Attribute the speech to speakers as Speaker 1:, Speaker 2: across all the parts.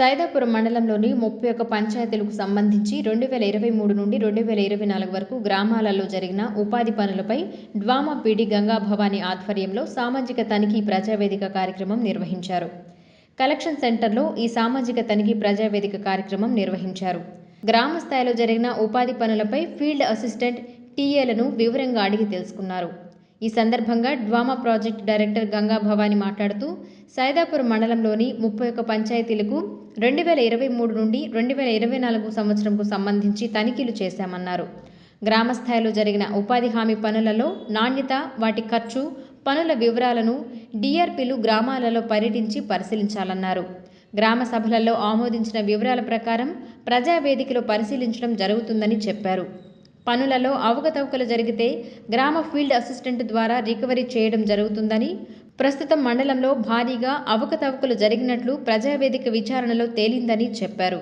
Speaker 1: సైదాపురం మండలంలోని ముప్పై ఒక్క పంచాయతీలకు సంబంధించి రెండు వేల ఇరవై మూడు నుండి రెండు వేల ఇరవై నాలుగు వరకు గ్రామాలలో జరిగిన ఉపాధి పనులపై డ్వామా పీడి గంగా భవానీ ఆధ్వర్యంలో సామాజిక తనిఖీ ప్రజావేదిక కార్యక్రమం నిర్వహించారు. కలెక్షన్ సెంటర్లో ఈ సామాజిక తనిఖీ ప్రజావేదిక కార్యక్రమం నిర్వహించారు. గ్రామ స్థాయిలో జరిగిన ఉపాధి పనులపై ఫీల్డ్ అసిస్టెంట్ టీఏలను వివరంగా అడిగి తెలుసుకున్నారు. ఈ సందర్భంగా DWMA project director Ganga Bhavani మాట్లాడుతూ సైదాపూర్ మండలంలోని ముప్పై ఒక్క పంచాయతీలకు రెండు వేల ఇరవై మూడు నుండి రెండు వేల ఇరవై నాలుగు సంవత్సరంకు సంబంధించి తనిఖీలు చేశామన్నారు. గ్రామస్థాయిలో జరిగిన ఉపాధి హామీ పనులలో నాణ్యత వాటి ఖర్చు పనుల వివరాలను డిఆర్పీలు గ్రామాలలో పర్యటించి పరిశీలించాలన్నారు. గ్రామ సభలలో ఆమోదించిన వివరాల ప్రకారం ప్రజావేదికలో పరిశీలించడం జరుగుతుందని చెప్పారు. పనులలో అవకతవకలు జరిగితే గ్రామ ఫీల్డ్ అసిస్టెంట్ ద్వారా రికవరీ చేయడం జరుగుతుందని ప్రస్తుతం మండలంలో భారీగా అవకతవకలు జరిగినట్లు ప్రజావేదిక విచారణలో తేలిందని చెప్పారు.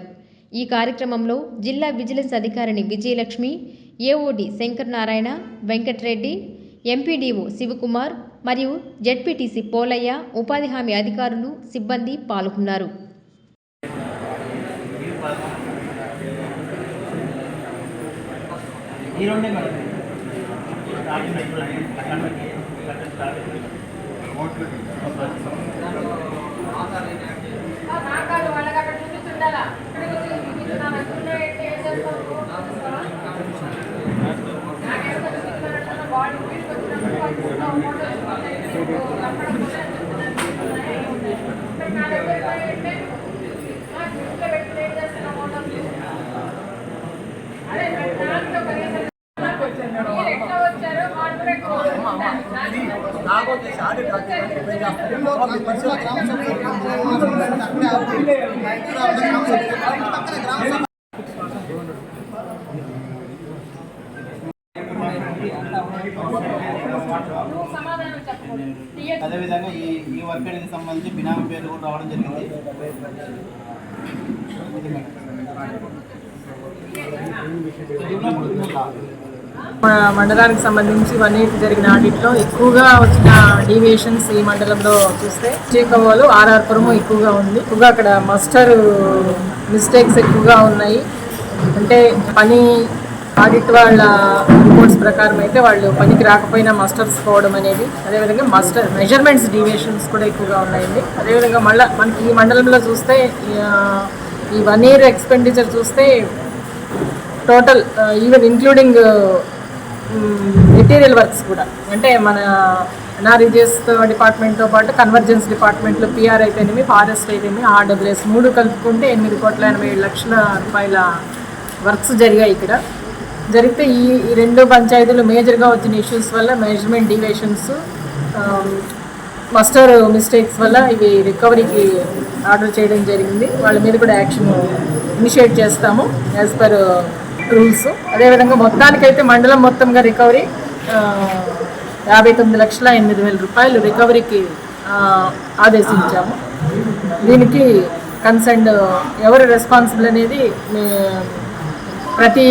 Speaker 1: ఈ కార్యక్రమంలో జిల్లా విజిలెన్స్ అధికారిని విజయలక్ష్మి ఏఓడి శంకర్ నారాయణ వెంకట్రెడ్డి ఎంపీడీఓ శివకుమార్ మరియు జెడ్పీటీసీ పోలయ్య ఉపాధి హామీ అధికారులు సిబ్బంది పాల్గొన్నారు.
Speaker 2: ఈ రెండే మేడం డాక్యుమెంట్ అక్కడ అదేవిధంగా ఈ ఈ వర్క్ అనేది సంబంధించి బినామీ పేర్లు కూడా రావడం జరిగింది మేడం.
Speaker 3: మండలానికి సంబంధించి వన్ ఇయర్ జరిగిన ఆడిట్లో ఎక్కువగా వచ్చిన డీవియేషన్స్ ఈ మండలంలో చూస్తే చీకవ్వలు ఆర్ఆర్పురము ఎక్కువగా ఉంది. ఎక్కువగా అక్కడ మస్టర్ మిస్టేక్స్ ఎక్కువగా ఉన్నాయి. అంటే పని ఆడిట్ వాళ్ళ రిపోర్ట్స్ ప్రకారం అయితే వాళ్ళు పనికి రాకపోయినా మస్టర్స్ పోవడం అనేది అదేవిధంగా మస్టర్ మెజర్మెంట్స్ డీవియేషన్స్ కూడా ఎక్కువగా ఉన్నాయండి. అదేవిధంగా మళ్ళీ మనకి ఈ మండలంలో చూస్తే ఈ వన్ ఇయర్ ఎక్స్పెండిచర్ చూస్తే total even including material works కూడా. అంటే మన ఎన్ఆర్ఈజిఎస్ డిపార్ట్మెంట్తో పాటు కన్వర్జెన్స్ డిపార్ట్మెంట్లో పిఆర్ అయితేనేమి ఫారెస్ట్ అయితేనేమి ఆర్డబ్ల్యూఎస్ మూడు కలుపుకుంటే ఎనిమిది కోట్ల ఎనభై ఏడు లక్షల రూపాయల వర్క్స్ జరిగాయి ఇక్కడ. జరిగితే ఈ ఈ రెండు పంచాయతీలు మేజర్గా వచ్చిన ఇష్యూస్ వల్ల మెజర్మెంట్ డివేషన్స్ మస్టర్ మిస్టేక్స్ వల్ల ఇవి రికవరీకి ఆర్డర్ చేయడం జరిగింది. వాళ్ళ మీద కూడా యాక్షన్ ఇనిషియేట్ చేస్తాము యాజ్ పర్ రూల్స్. అదేవిధంగా మొత్తానికైతే మండలం మొత్తంగా రికవరీ యాభై తొమ్మిది లక్షల ఎనిమిది వేల రూపాయలు రికవరీకి ఆదేశించాము. దీనికి కన్సర్న్ ఎవరు రెస్పాన్సిబుల్ అనేది ప్రతి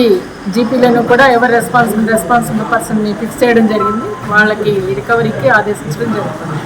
Speaker 3: జీపీలను కూడా ఎవరు రెస్పాన్సిబుల్ రెస్పాన్సిబుల్ పర్సన్ని ఫిక్స్ చేయడం జరిగింది. వాళ్ళకి రికవరీకి ఆదేశించడం జరుగుతుంది.